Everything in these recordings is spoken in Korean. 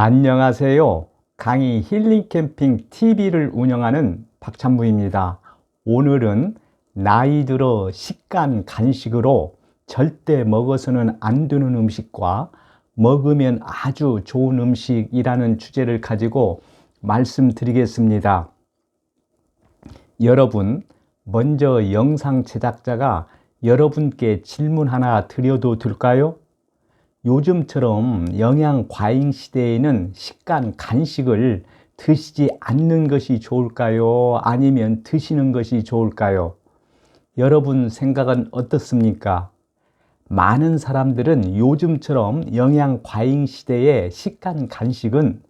안녕하세요. 강의 힐링 캠핑 TV를 운영하는 박찬부입니다. 오늘은 나이 들어 식간 간식으로 절대 먹어서는 안 되는 음식과 먹으면 아주 좋은 음식이라는 주제를 가지고 말씀드리겠습니다. 여러분, 먼저 영상 제작자가 여러분께 질문 하나 드려도 될까요? 요즘처럼 영양 과잉 시대에는 식간 간식을 드시지 않는 것이 좋을까요? 아니면 드시는 것이 좋을까요? 여러분 생각은 어떻습니까? 많은 사람들은 요즘처럼 영양 과잉 시대에 식간 간식은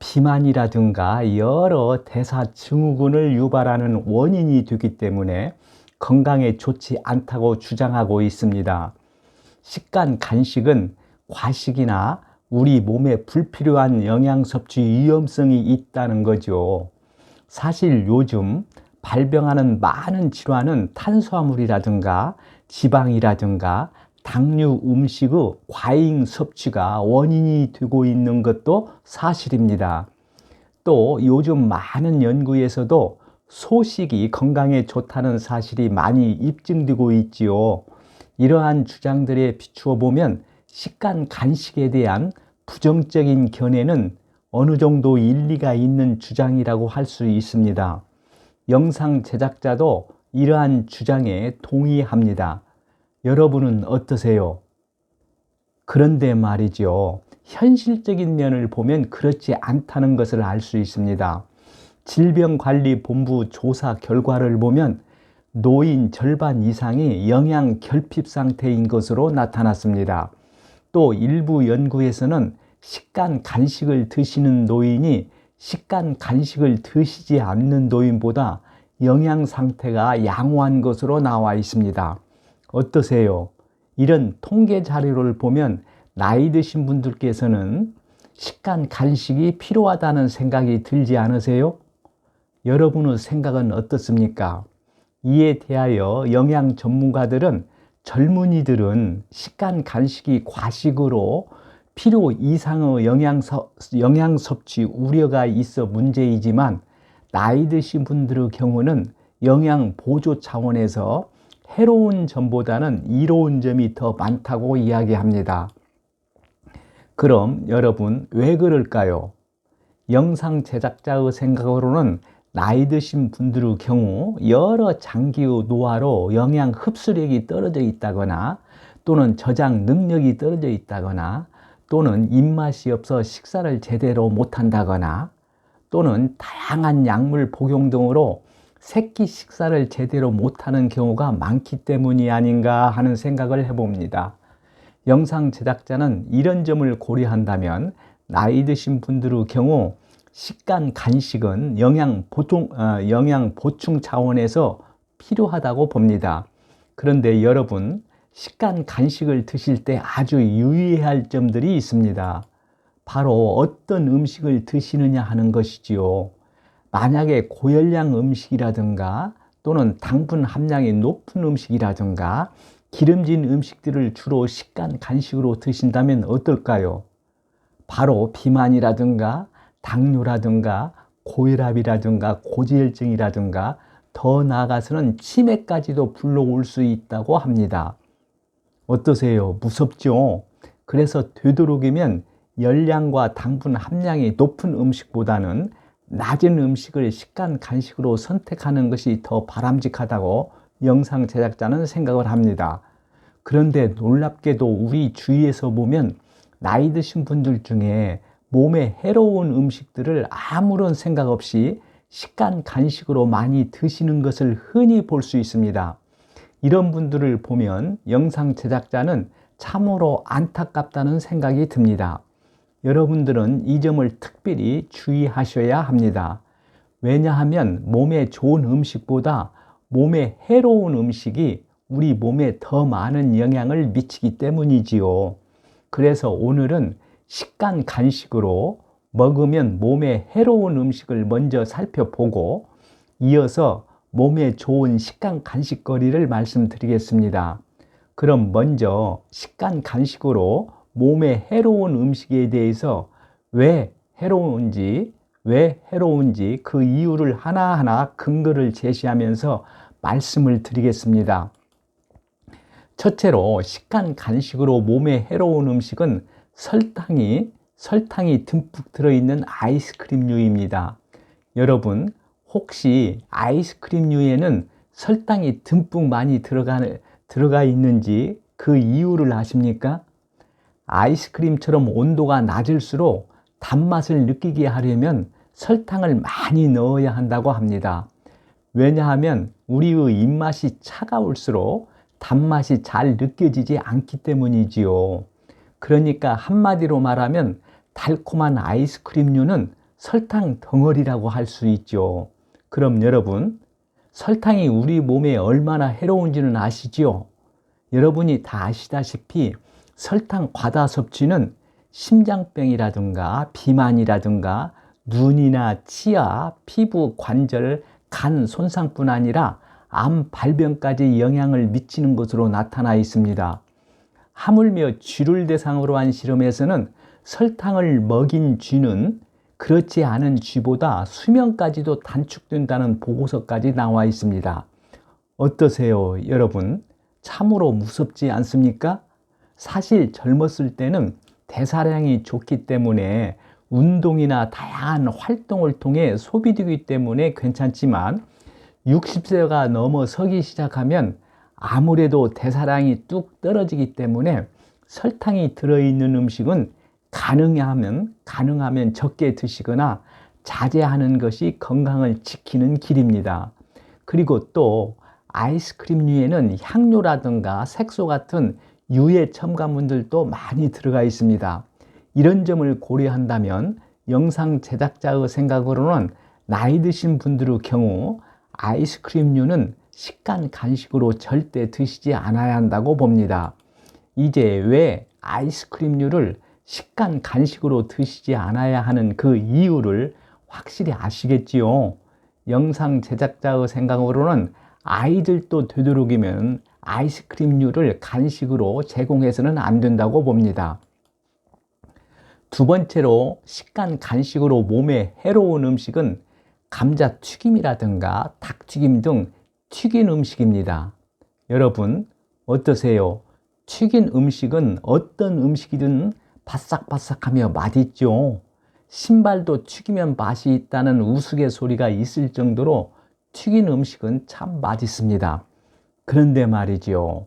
비만이라든가 여러 대사 증후군을 유발하는 원인이 되기 때문에 건강에 좋지 않다고 주장하고 있습니다. 식간 간식은 과식이나 우리 몸에 불필요한 영양 섭취 위험성이 있다는 거죠. 사실 요즘 발병하는 많은 질환은 탄수화물이라든가 지방이라든가 당류 음식의 과잉 섭취가 원인이 되고 있는 것도 사실입니다. 또 요즘 많은 연구에서도 소식이 건강에 좋다는 사실이 많이 입증되고 있지요. 이러한 주장들에 비추어 보면 식간 간식에 대한 부정적인 견해는 어느 정도 일리가 있는 주장이라고 할 수 있습니다. 영상 제작자도 이러한 주장에 동의합니다. 여러분은 어떠세요? 그런데 말이죠. 현실적인 면을 보면 그렇지 않다는 것을 알 수 있습니다. 질병관리본부 조사 결과를 보면 노인 절반 이상이 영양 결핍 상태인 것으로 나타났습니다. 또 일부 연구에서는 식간 간식을 드시는 노인이 식간 간식을 드시지 않는 노인보다 영양 상태가 양호한 것으로 나와 있습니다. 어떠세요? 이런 통계 자료를 보면 나이 드신 분들께서는 식간 간식이 필요하다는 생각이 들지 않으세요? 여러분의 생각은 어떻습니까? 이에 대하여 영양 전문가들은 젊은이들은 식간 간식이 과식으로 필요 이상의 영양, 섭, 영양 섭취 우려가 있어 문제이지만 나이 드신 분들의 경우는 영양 보조 차원에서 해로운 점보다는 이로운 점이 더 많다고 이야기합니다. 그럼 여러분 왜 그럴까요? 영상 제작자의 생각으로는 나이 드신 분들의 경우 여러 장기의 노화로 영양 흡수력이 떨어져 있다거나 또는 저장 능력이 떨어져 있다거나 또는 입맛이 없어 식사를 제대로 못한다거나 또는 다양한 약물 복용 등으로 새끼 식사를 제대로 못하는 경우가 많기 때문이 아닌가 하는 생각을 해봅니다. 영상 제작자는 이런 점을 고려한다면 나이 드신 분들의 경우 식간 간식은 영양 보통 어, 영양 보충 차원에서 필요하다고 봅니다. 그런데 여러분 식간 간식을 드실 때 아주 유의해야 할 점들이 있습니다. 바로 어떤 음식을 드시느냐 하는 것이지요. 만약에 고열량 음식이라든가 또는 당분 함량이 높은 음식이라든가 기름진 음식들을 주로 식간 간식으로 드신다면 어떨까요? 바로 비만이라든가 당뇨라든가 고혈압이라든가 고지혈증이라든가 더 나아가서는 치매까지도 불러올 수 있다고 합니다. 어떠세요? 무섭죠? 그래서 되도록이면 열량과 당분 함량이 높은 음식보다는 낮은 음식을 식간 간식으로 선택하는 것이 더 바람직하다고 영상 제작자는 생각을 합니다. 그런데 놀랍게도 우리 주위에서 보면 나이 드신 분들 중에 몸에 해로운 음식들을 아무런 생각 없이 식간 간식으로 많이 드시는 것을 흔히 볼 수 있습니다. 이런 분들을 보면 영상 제작자는 참으로 안타깝다는 생각이 듭니다. 여러분들은 이 점을 특별히 주의하셔야 합니다. 왜냐하면 몸에 좋은 음식보다 몸에 해로운 음식이 우리 몸에 더 많은 영향을 미치기 때문이지요. 그래서 오늘은 식간 간식으로 먹으면 몸에 해로운 음식을 먼저 살펴보고 이어서 몸에 좋은 식간 간식거리를 말씀드리겠습니다. 그럼 먼저 식간 간식으로 몸에 해로운 음식에 대해서 왜 해로운지, 왜 해로운지 그 이유를 하나하나 근거를 제시하면서 말씀을 드리겠습니다. 첫째로 식간 간식으로 몸에 해로운 음식은 설탕이 설탕이 듬뿍 들어있는 아이스크림류입니다. 여러분 혹시 아이스크림류에는 설탕이 듬뿍 많이 들어가, 들어가 있는지 그 이유를 아십니까? 아이스크림처럼 온도가 낮을수록 단맛을 느끼게 하려면 설탕을 많이 넣어야 한다고 합니다. 왜냐하면 우리의 입맛이 차가울수록 단맛이 잘 느껴지지 않기 때문이지요. 그러니까 한마디로 말하면 달콤한 아이스크림류는 설탕 덩어리라고 할 수 있죠. 그럼 여러분, 설탕이 우리 몸에 얼마나 해로운지는 아시지요? 여러분이 다 아시다시피 설탕 과다 섭취는 심장병이라든가 비만이라든가 눈이나 치아, 피부, 관절, 간 손상뿐 아니라 암 발병까지 영향을 미치는 것으로 나타나 있습니다. 하물며 쥐를 대상으로 한 실험에서는 설탕을 먹인 쥐는 그렇지 않은 쥐보다 수명까지도 단축된다는 보고서까지 나와 있습니다. 어떠세요, 여러분? 참으로 무섭지 않습니까? 사실 젊었을 때는 대사량이 좋기 때문에 운동이나 다양한 활동을 통해 소비되기 때문에 괜찮지만 60세가 넘어서기 시작하면 아무래도 대사량이 뚝 떨어지기 때문에 설탕이 들어있는 음식은 가능하면 가능하면 적게 드시거나 자제하는 것이 건강을 지키는 길입니다. 그리고 또 아이스크림류에는 향료라든가 색소 같은 유해 첨가물들도 많이 들어가 있습니다. 이런 점을 고려한다면 영상 제작자의 생각으로는 나이 드신 분들의 경우 아이스크림류는 식간 간식으로 절대 드시지 않아야 한다고 봅니다. 이제 왜 아이스크림류를 식간 간식으로 드시지 않아야 하는 그 이유를 확실히 아시겠지요? 영상 제작자의 생각으로는 아이들도 되도록이면 아이스크림류를 간식으로 제공해서는 안 된다고 봅니다. 두 번째로 식간 간식으로 몸에 해로운 음식은 감자 튀김이라든가 닭 튀김 등 튀긴 음식입니다. 여러분 어떠세요? 튀긴 음식은 어떤 음식이든 바싹바싹하며 맛있죠. 신발도 튀기면 맛이 있다는 우스갯소리가 있을 정도로 튀긴 음식은 참 맛있습니다. 그런데 말이죠.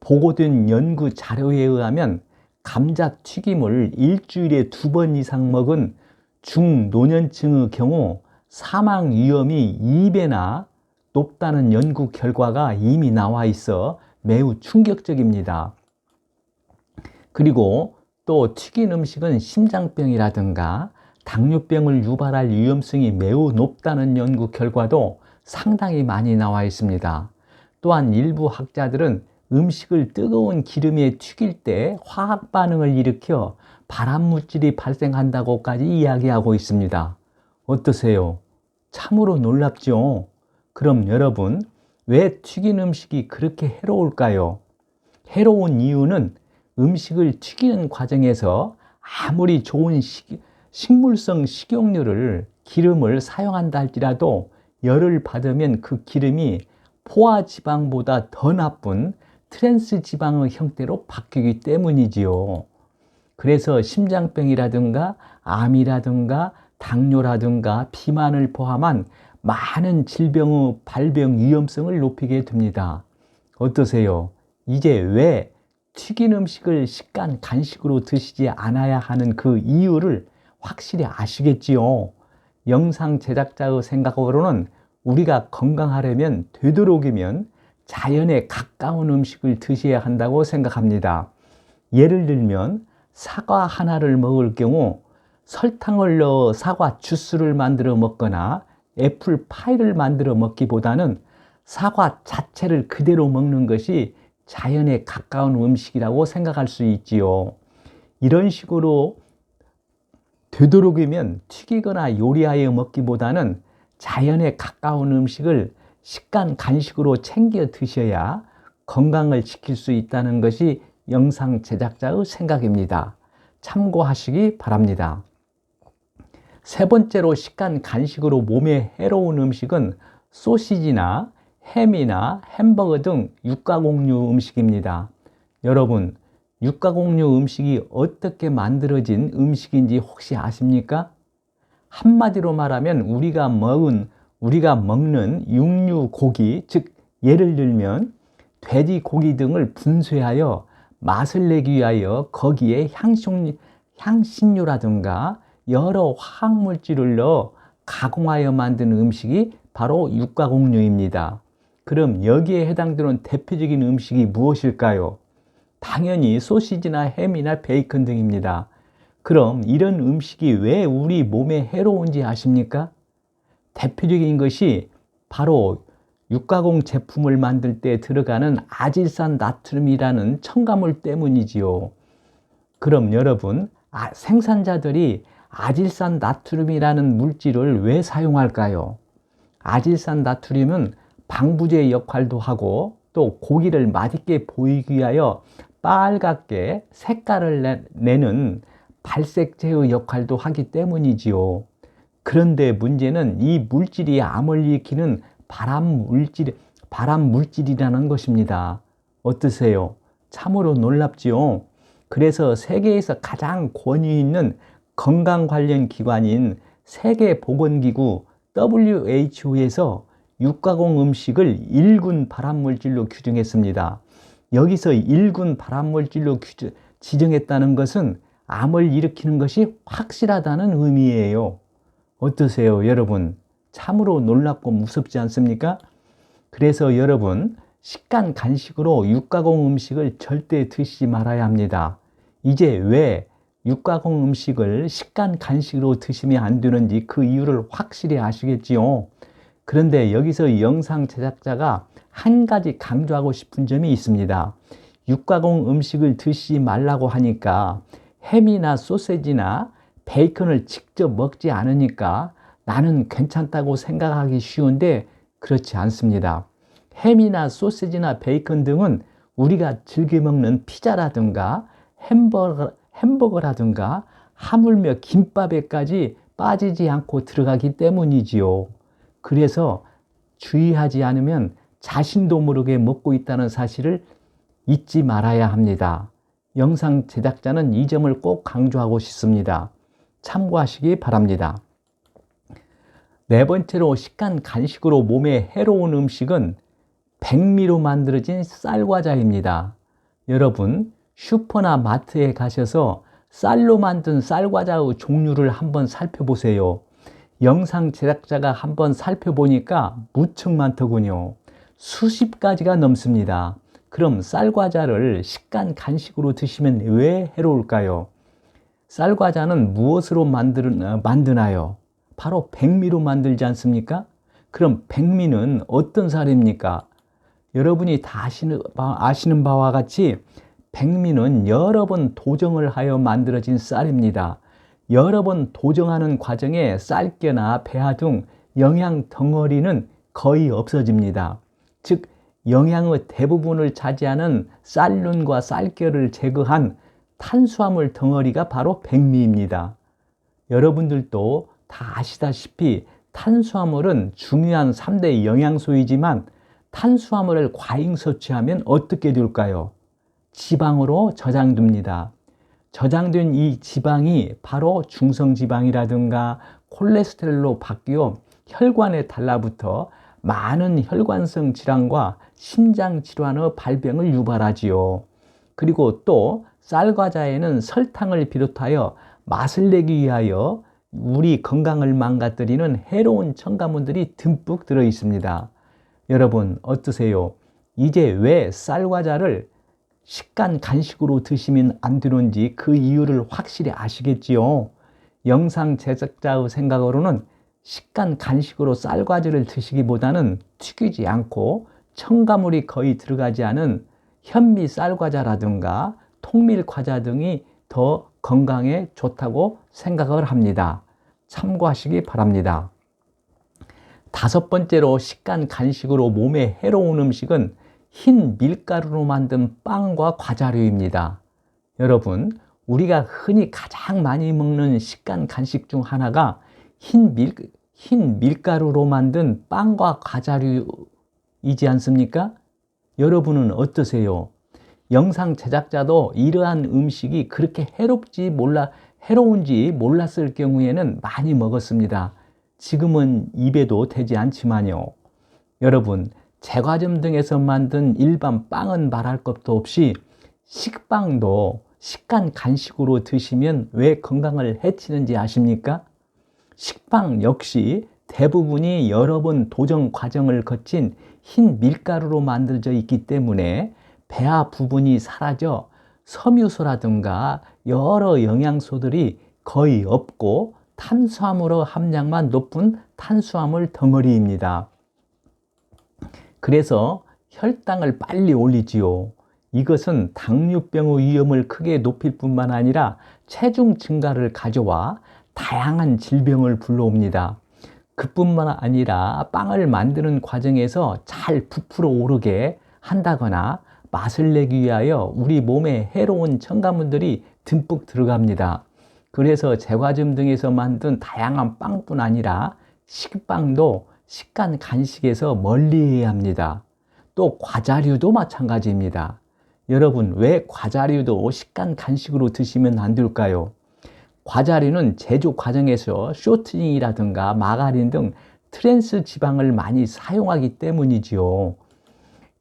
보고된 연구 자료에 의하면 감자 튀김을 일주일에 두 번 이상 먹은 중노년층의 경우 사망 위험이 2배나 높다는 연구 결과가 이미 나와 있어 매우 충격적입니다. 그리고 또 튀긴 음식은 심장병이라든가 당뇨병을 유발할 위험성이 매우 높다는 연구 결과도 상당히 많이 나와 있습니다. 또한 일부 학자들은 음식을 뜨거운 기름에 튀길 때 화학 반응을 일으켜 발암 물질이 발생한다고까지 이야기하고 있습니다. 어떠세요? 참으로 놀랍죠? 그럼 여러분, 왜 튀긴 음식이 그렇게 해로울까요? 해로운 이유는 음식을 튀기는 과정에서 아무리 좋은 식, 식물성 식용유를 기름을 사용한다 할지라도 열을 받으면 그 기름이 포화 지방보다 더 나쁜 트랜스 지방의 형태로 바뀌기 때문이지요. 그래서 심장병이라든가 암이라든가 당뇨라든가 비만을 포함한 많은 질병의 발병 위험성을 높이게 됩니다. 어떠세요? 이제 왜 튀긴 음식을 식간 간식으로 드시지 않아야 하는 그 이유를 확실히 아시겠지요? 영상 제작자의 생각으로는 우리가 건강하려면 되도록이면 자연에 가까운 음식을 드셔야 한다고 생각합니다. 예를 들면 사과 하나를 먹을 경우 설탕을 넣어 사과 주스를 만들어 먹거나 애플 파이를 만들어 먹기보다는 사과 자체를 그대로 먹는 것이 자연에 가까운 음식이라고 생각할 수 있지요. 이런 식으로 되도록이면 튀기거나 요리하여 먹기보다는 자연에 가까운 음식을 식간 간식으로 챙겨 드셔야 건강을 지킬 수 있다는 것이 영상 제작자의 생각입니다. 참고하시기 바랍니다. 세 번째로 식간 간식으로 몸에 해로운 음식은 소시지나 햄이나 햄버거 등 육가공류 음식입니다. 여러분, 육가공류 음식이 어떻게 만들어진 음식인지 혹시 아십니까? 한마디로 말하면 우리가 먹은 우리가 먹는 육류 고기, 즉 예를 들면 돼지 고기 등을 분쇄하여 맛을 내기 위하여 거기에 향신, 향신료라든가 여러 화학물질을 넣어 가공하여 만든 음식이 바로 육가공류입니다. 그럼 여기에 해당되는 대표적인 음식이 무엇일까요? 당연히 소시지나 햄이나 베이컨 등입니다. 그럼 이런 음식이 왜 우리 몸에 해로운지 아십니까? 대표적인 것이 바로 육가공 제품을 만들 때 들어가는 아질산 나트륨이라는 첨가물 때문이지요. 그럼 여러분, 아, 생산자들이 아질산 나트륨이라는 물질을 왜 사용할까요? 아질산 나트륨은 방부제 역할도 하고 또 고기를 맛있게 보이기 위하여 빨갛게 색깔을 내는 발색제의 역할도 하기 때문이지요. 그런데 문제는 이 물질이 암을 일으키는 바람 물질, 바람 물질이라는 것입니다. 어떠세요? 참으로 놀랍지요? 그래서 세계에서 가장 권위 있는 건강 관련 기관인 세계보건기구 WHO에서 육가공 음식을 1군 발암물질로 규정했습니다. 여기서 1군 발암물질로 지정했다는 것은 암을 일으키는 것이 확실하다는 의미예요. 어떠세요, 여러분? 참으로 놀랍고 무섭지 않습니까? 그래서 여러분, 식간 간식으로 육가공 음식을 절대 드시지 말아야 합니다. 이제 왜 육가공 음식을 식간 간식으로 드시면 안 되는지 그 이유를 확실히 아시겠지요? 그런데 여기서 영상 제작자가 한 가지 강조하고 싶은 점이 있습니다. 육가공 음식을 드시지 말라고 하니까 햄이나 소세지나 베이컨을 직접 먹지 않으니까 나는 괜찮다고 생각하기 쉬운데 그렇지 않습니다. 햄이나 소시지나 베이컨 등은 우리가 즐겨 먹는 피자라든가 햄버거, 햄버거라든가 하물며 김밥에까지 빠지지 않고 들어가기 때문이지요. 그래서 주의하지 않으면 자신도 모르게 먹고 있다는 사실을 잊지 말아야 합니다. 영상 제작자는 이 점을 꼭 강조하고 싶습니다. 참고하시기 바랍니다. 네 번째로 식간 간식으로 몸에 해로운 음식은 백미로 만들어진 쌀과자입니다. 여러분, 슈퍼나 마트에 가셔서 쌀로 만든 쌀과자의 종류를 한번 살펴보세요. 영상 제작자가 한번 살펴보니까 무척 많더군요. 수십 가지가 넘습니다. 그럼 쌀과자를 식간 간식으로 드시면 왜 해로울까요? 쌀과자는 무엇으로 만드나요? 바로 백미로 만들지 않습니까? 그럼 백미는 어떤 쌀입니까? 여러분이 다 아시는, 아시는 바와 같이 백미는 여러 번 도정을 하여 만들어진 쌀입니다. 여러 번 도정하는 과정에 쌀깨나 배아 등 영양 덩어리는 거의 없어집니다. 즉, 영양의 대부분을 차지하는 쌀륜과 쌀결을 제거한 탄수화물 덩어리가 바로 백미입니다. 여러분들도 다 아시다시피 탄수화물은 중요한 3대 영양소이지만 탄수화물을 과잉 섭취하면 어떻게 될까요? 지방으로 저장됩니다. 저장된 이 지방이 바로 중성지방이라든가 콜레스테롤로 바뀌어 혈관에 달라붙어 많은 혈관성 질환과 심장 질환의 발병을 유발하지요. 그리고 또 쌀과자에는 설탕을 비롯하여 맛을 내기 위하여 우리 건강을 망가뜨리는 해로운 첨가물들이 듬뿍 들어 있습니다. 여러분 어떠세요? 이제 왜 쌀과자를 식간 간식으로 드시면 안 되는지 그 이유를 확실히 아시겠지요? 영상 제작자의 생각으로는 식간 간식으로 쌀과자를 드시기보다는 튀기지 않고 첨가물이 거의 들어가지 않은 현미 쌀과자라든가 통밀과자 등이 더 건강에 좋다고 생각을 합니다. 참고하시기 바랍니다. 다섯 번째로 식간 간식으로 몸에 해로운 음식은 흰 밀가루로 만든 빵과 과자류입니다. 여러분, 우리가 흔히 가장 많이 먹는 식간 간식 중 하나가 흰 밀, 흰 밀가루로 만든 빵과 과자류이지 않습니까? 여러분은 어떠세요? 영상 제작자도 이러한 음식이 그렇게 해롭지 몰라, 해로운지 몰랐을 경우에는 많이 먹었습니다. 지금은 입에도 되지 않지만요. 여러분, 제과점 등에서 만든 일반 빵은 말할 것도 없이 식빵도 식간 간식으로 드시면 왜 건강을 해치는지 아십니까? 식빵 역시 대부분이 여러 번 도전 과정을 거친 흰 밀가루로 만들어져 있기 때문에 배아 부분이 사라져 섬유소라든가 여러 영양소들이 거의 없고 탄수화물 함량만 높은 탄수화물 덩어리입니다. 그래서 혈당을 빨리 올리지요. 이것은 당뇨병의 위험을 크게 높일 뿐만 아니라 체중 증가를 가져와 다양한 질병을 불러옵니다. 그뿐만 아니라 빵을 만드는 과정에서 잘 부풀어 오르게 한다거나 맛을 내기 위하여 우리 몸에 해로운 첨가물들이 듬뿍 들어갑니다. 그래서 제과점 등에서 만든 다양한 빵뿐 아니라 식빵도 식간 간식에서 멀리해야 합니다. 또 과자류도 마찬가지입니다. 여러분 왜 과자류도 식간 간식으로 드시면 안 될까요? 과자류는 제조 과정에서 쇼트닝이라든가 마가린 등 트랜스 지방을 많이 사용하기 때문이지요.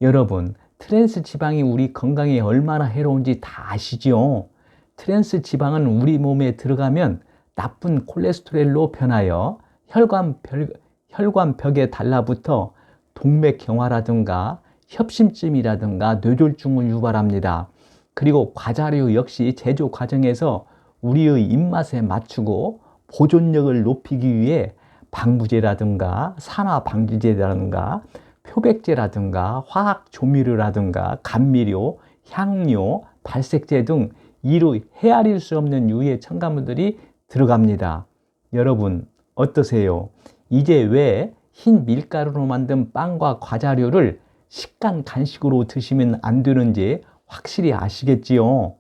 여러분, 트랜스 지방이 우리 건강에 얼마나 해로운지 다 아시죠? 트랜스 지방은 우리 몸에 들어가면 나쁜 콜레스테롤로 변하여 혈관 벽, 혈관벽에 달라붙어 동맥경화라든가 협심증이라든가 뇌졸중을 유발합니다. 그리고 과자류 역시 제조 과정에서 우리의 입맛에 맞추고 보존력을 높이기 위해 방부제라든가 산화 방지제라든가 표백제라든가 화학 조미료라든가 감미료, 향료, 발색제 등 이로 헤아릴 수 없는 유해 첨가물들이 들어갑니다. 여러분 어떠세요? 이제 왜 흰 밀가루로 만든 빵과 과자류를 식간 간식으로 드시면 안 되는지 확실히 아시겠지요?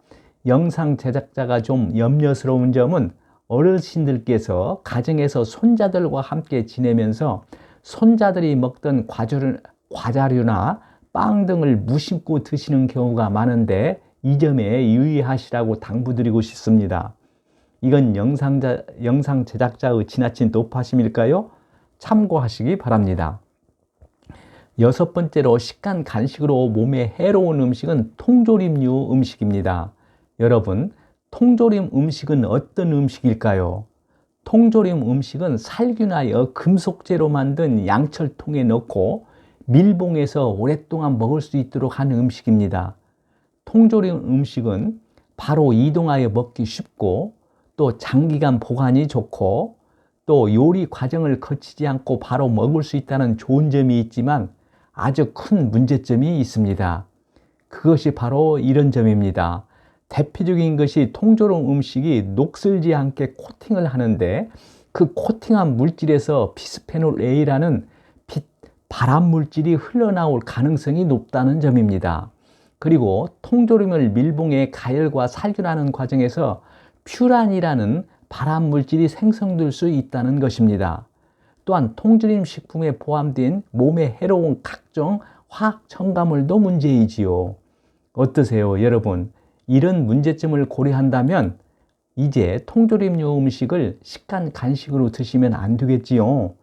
영상 제작자가 좀 염려스러운 점은 어르신들께서 가정에서 손자들과 함께 지내면서 손자들이 먹던 과자류, 과자류나 빵 등을 무심코 드시는 경우가 많은데 이 점에 유의하시라고 당부드리고 싶습니다. 이건 영상자, 영상 제작자의 지나친 높아심일까요? 참고하시기 바랍니다. 여섯 번째로 식간 간식으로 몸에 해로운 음식은 통조림류 음식입니다. 여러분, 통조림 음식은 어떤 음식일까요? 통조림 음식은 살균하여 금속재로 만든 양철통에 넣고 밀봉해서 오랫동안 먹을 수 있도록 하는 음식입니다. 통조림 음식은 바로 이동하여 먹기 쉽고 또 장기간 보관이 좋고 또 요리 과정을 거치지 않고 바로 먹을 수 있다는 좋은 점이 있지만 아주 큰 문제점이 있습니다. 그것이 바로 이런 점입니다. 대표적인 것이 통조림 음식이 녹슬지 않게 코팅을 하는데 그 코팅한 물질에서 비스페놀 A라는 빛, 발암 물질이 흘러나올 가능성이 높다는 점입니다. 그리고 통조림을 밀봉해 가열과 살균하는 과정에서 퓨란이라는 발암 물질이 생성될 수 있다는 것입니다. 또한 통조림 식품에 포함된 몸에 해로운 각종 화학 첨가물도 문제이지요. 어떠세요, 여러분? 이런 문제점을 고려한다면 이제 통조림류 음식을 식간 간식으로 드시면 안 되겠지요.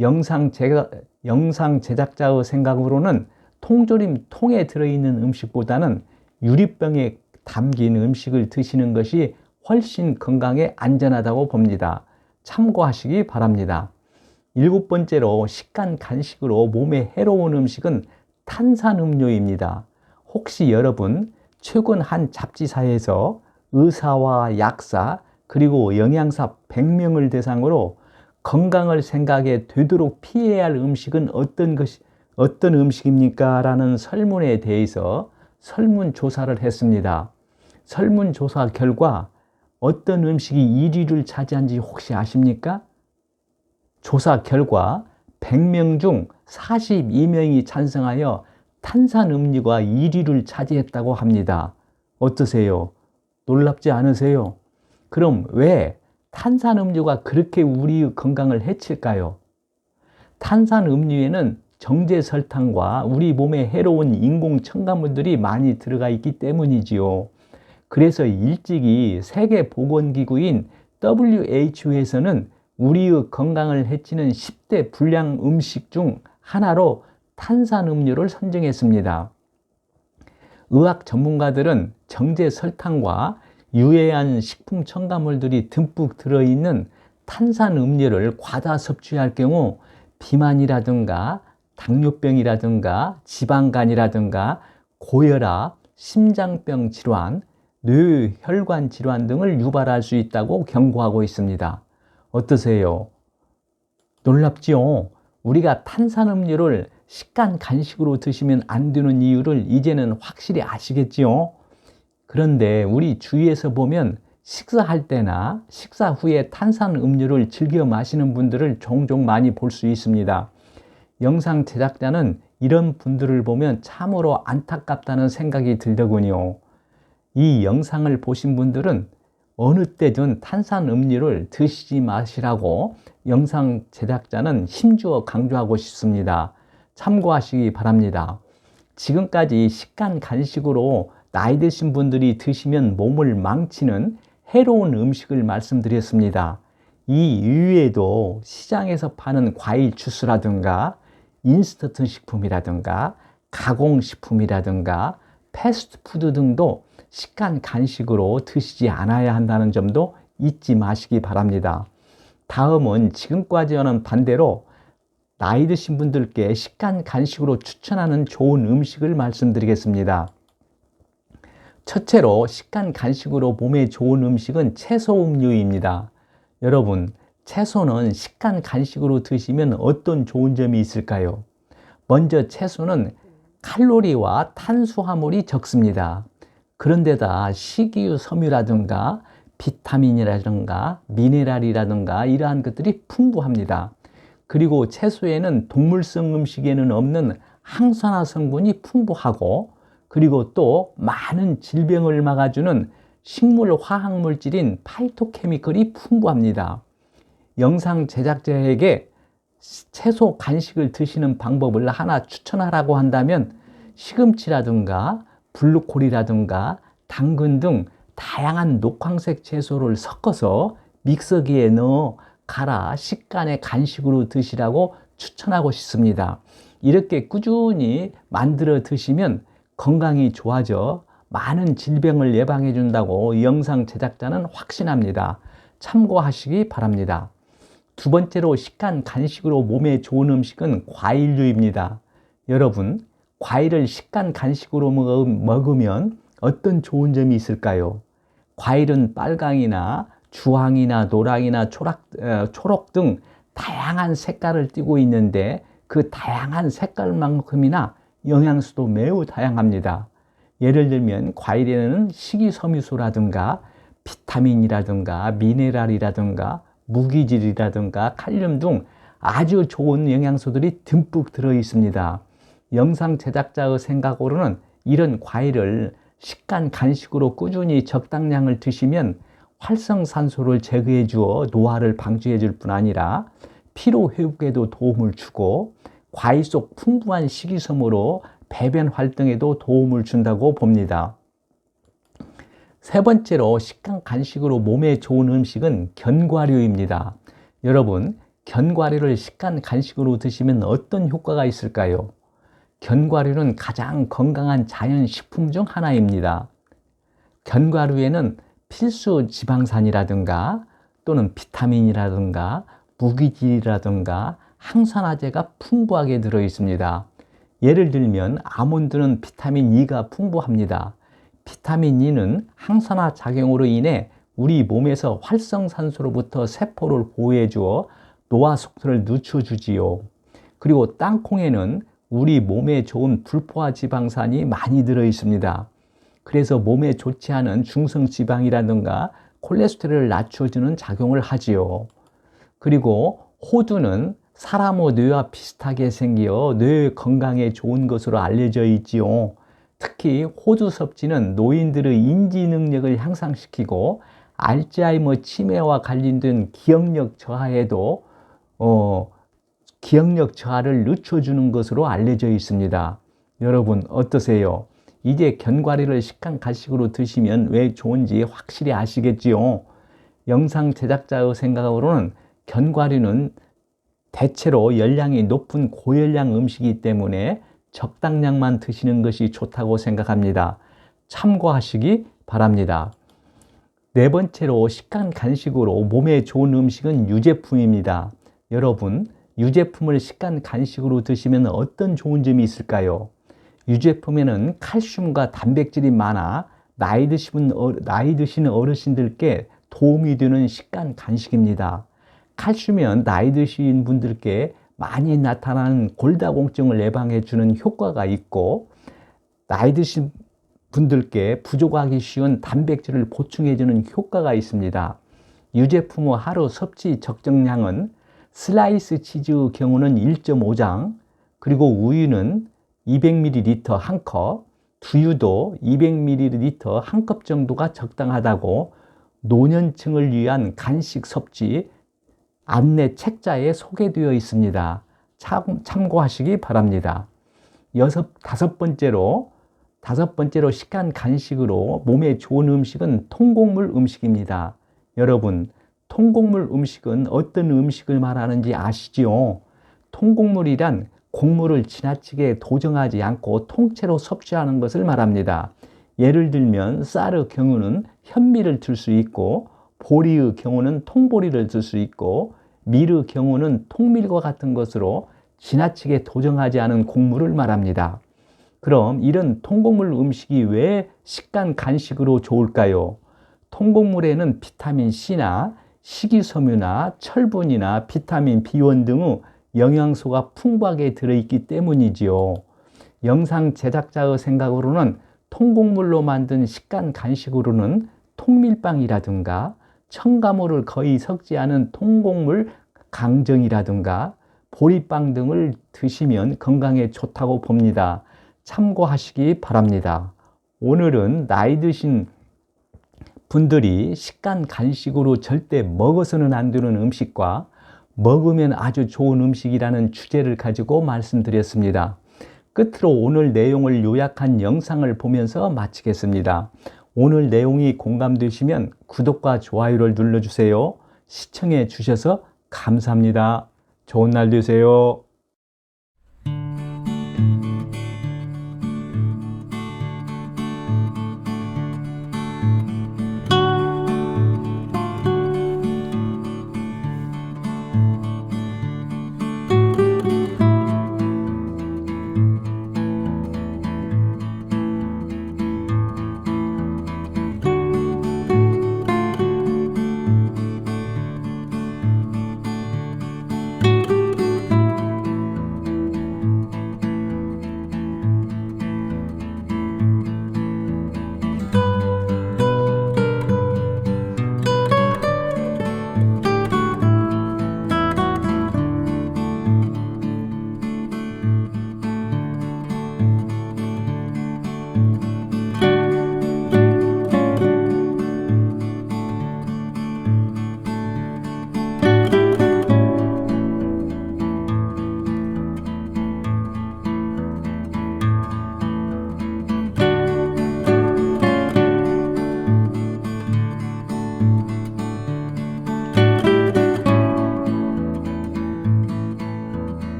영상, 제가, 영상 제작자의 생각으로는 통조림 통에 들어있는 음식보다는 유리병에 담긴 음식을 드시는 것이 훨씬 건강에 안전하다고 봅니다. 참고하시기 바랍니다. 일곱 번째로 식간 간식으로 몸에 해로운 음식은 탄산음료입니다. 혹시 여러분 최근 한 잡지사에서 의사와 약사 그리고 영양사 100명을 대상으로 건강을 생각해 되도록 피해야 할 음식은 어떤 것이 어떤 음식입니까? 라는 설문에 대해서 설문조사를 했습니다. 설문조사 결과 어떤 음식이 1위를 차지한지 혹시 아십니까? 조사 결과 100명 중 42명이 찬성하여 탄산음료가 1위를 차지했다고 합니다. 어떠세요? 놀랍지 않으세요? 그럼 왜 탄산음료가 그렇게 우리 건강을 해칠까요? 탄산음료에는 정제 설탕과 우리 몸에 해로운 인공 첨가물들이 많이 들어가 있기 때문이지요. 그래서 일찍이 세계보건기구인 WHO에서는 우리의 건강을 해치는 10대 불량 음식 중 하나로 탄산음료를 선정했습니다. 의학 전문가들은 정제 설탕과 유해한 식품 첨가물들이 듬뿍 들어있는 탄산음료를 과다 섭취할 경우 비만이라든가 당뇨병이라든가 지방간이라든가 고혈압, 심장병 질환, 뇌혈관 질환 등을 유발할 수 있다고 경고하고 있습니다. 어떠세요? 놀랍지요? 우리가 탄산음료를 식간 간식으로 드시면 안 되는 이유를 이제는 확실히 아시겠지요? 그런데 우리 주위에서 보면 식사할 때나 식사 후에 탄산음료를 즐겨 마시는 분들을 종종 많이 볼 수 있습니다. 영상 제작자는 이런 분들을 보면 참으로 안타깝다는 생각이 들더군요. 이 영상을 보신 분들은 어느 때든 탄산 음료를 드시지 마시라고 영상 제작자는 힘주어 강조하고 싶습니다. 참고하시기 바랍니다. 지금까지 식간 간식으로 나이 드신 분들이 드시면 몸을 망치는 해로운 음식을 말씀드렸습니다. 이 이외에도 시장에서 파는 과일 주스라든가 인스턴트 식품이라든가 가공식품이라든가 패스트푸드 등도 식간 간식으로 드시지 않아야 한다는 점도 잊지 마시기 바랍니다. 다음은 지금까지와는 반대로 나이 드신 분들께 식간 간식으로 추천하는 좋은 음식을 말씀드리겠습니다. 첫째로 식간 간식으로 몸에 좋은 음식은 채소 음료입니다. 여러분, 채소는 식간 간식으로 드시면 어떤 좋은 점이 있을까요? 먼저 채소는 칼로리와 탄수화물이 적습니다. 그런데다 식이유 섬유라든가 비타민이라든가 미네랄이라든가 이러한 것들이 풍부합니다. 그리고 채소에는 동물성 음식에는 없는 항산화 성분이 풍부하고 그리고 또 많은 질병을 막아주는 식물 화학 물질인 파이토케미컬이 풍부합니다. 영상 제작자에게 채소 간식을 드시는 방법을 하나 추천하라고 한다면 시금치라든가 블루콜이라든가 당근 등 다양한 녹황색 채소를 섞어서 믹서기에 넣어 갈아 식간의 간식으로 드시라고 추천하고 싶습니다. 이렇게 꾸준히 만들어 드시면 건강이 좋아져 많은 질병을 예방해 준다고 영상 제작자는 확신합니다. 참고하시기 바랍니다. 두 번째로 식간 간식으로 몸에 좋은 음식은 과일류입니다. 여러분, 과일을 식간 간식으로 먹으면 어떤 좋은 점이 있을까요? 과일은 빨강이나 주황이나 노랑이나 초록, 어, 초록 등 다양한 색깔을 띠고 있는데 그 다양한 색깔만큼이나 영양소도 매우 다양합니다. 예를 들면 과일에는 식이섬유소라든가 비타민이라든가 미네랄이라든가 무기질이라든가 칼륨 등 아주 좋은 영양소들이 듬뿍 들어 있습니다. 영상 제작자의 생각으로는 이런 과일을 식간 간식으로 꾸준히 적당량을 드시면 활성산소를 제거해 주어 노화를 방지해 줄 뿐 아니라 피로 회복에도 도움을 주고 과일 속 풍부한 식이섬유로 배변 활동에도 도움을 준다고 봅니다. 세 번째로 식간 간식으로 몸에 좋은 음식은 견과류입니다. 여러분, 견과류를 식간 간식으로 드시면 어떤 효과가 있을까요? 견과류는 가장 건강한 자연 식품 중 하나입니다. 견과류에는 필수 지방산이라든가 또는 비타민이라든가 무기질이라든가 항산화제가 풍부하게 들어 있습니다. 예를 들면 아몬드는 비타민 E가 풍부합니다. 비타민 E는 항산화 작용으로 인해 우리 몸에서 활성산소로부터 세포를 보호해 주어 노화 속도를 늦춰 주지요. 그리고 땅콩에는 우리 몸에 좋은 불포화 지방산이 많이 들어 있습니다. 그래서 몸에 좋지 않은 중성 지방이라든가 콜레스테롤을 낮춰주는 작용을 하지요. 그리고 호두는 사람의 뇌와 비슷하게 생겨 뇌 건강에 좋은 것으로 알려져 있지요. 특히 호두 섭취는 노인들의 인지 능력을 향상시키고 알츠하이머 치매와 관련된 기억력 저하에도 어, 기억력 저하를 늦춰주는 것으로 알려져 있습니다. 여러분 어떠세요? 이제 견과류를 식간 간식으로 드시면 왜 좋은지 확실히 아시겠지요? 영상 제작자의 생각으로는 견과류는 대체로 열량이 높은 고열량 음식이기 때문에 적당량만 드시는 것이 좋다고 생각합니다. 참고하시기 바랍니다. 네 번째로 식간 간식으로 몸에 좋은 음식은 유제품입니다. 여러분, 유제품을 식간 간식으로 드시면 어떤 좋은 점이 있을까요? 유제품에는 칼슘과 단백질이 많아 나이 드신, 어, 나이 드신 어르신들께 도움이 되는 식간 간식입니다. 칼슘은 나이 드신 분들께 많이 나타나는 골다공증을 예방해 주는 효과가 있고 나이 드신 분들께 부족하기 쉬운 단백질을 보충해 주는 효과가 있습니다. 유제품의 하루 섭취 적정량은 슬라이스 치즈의 경우는 1.5장, 그리고 우유는 200ml 한 컵, 두유도 200ml 한 컵 정도가 적당하다고 노년층을 위한 간식 섭취 안내 책자에 소개되어 있습니다. 참, 참고하시기 바랍니다. 여섯, 다섯 번째로, 다섯 번째로 식간 간식으로 몸에 좋은 음식은 통곡물 음식입니다. 여러분, 통곡물 음식은 어떤 음식을 말하는지 아시지요? 통곡물이란 곡물을 지나치게 도정하지 않고 통째로 섭취하는 것을 말합니다. 예를 들면 쌀의 경우는 현미를 들 수 있고 보리의 경우는 통보리를 들 수 있고 밀의 경우는 통밀과 같은 것으로 지나치게 도정하지 않은 곡물을 말합니다. 그럼 이런 통곡물 음식이 왜 식간 간식으로 좋을까요? 통곡물에는 비타민 C나 식이섬유나 철분이나 비타민 B1 등의 영양소가 풍부하게 들어있기 때문이지요. 영상 제작자의 생각으로는 통곡물로 만든 식간 간식으로는 통밀빵이라든가 첨가물을 거의 섞지 않은 통곡물 강정이라든가 보리빵 등을 드시면 건강에 좋다고 봅니다. 참고하시기 바랍니다. 오늘은 나이 드신 분들이 식간 간식으로 절대 먹어서는 안 되는 음식과 먹으면 아주 좋은 음식이라는 주제를 가지고 말씀드렸습니다. 끝으로 오늘 내용을 요약한 영상을 보면서 마치겠습니다. 오늘 내용이 공감되시면 구독과 좋아요를 눌러주세요. 시청해 주셔서 감사합니다. 좋은 날 되세요.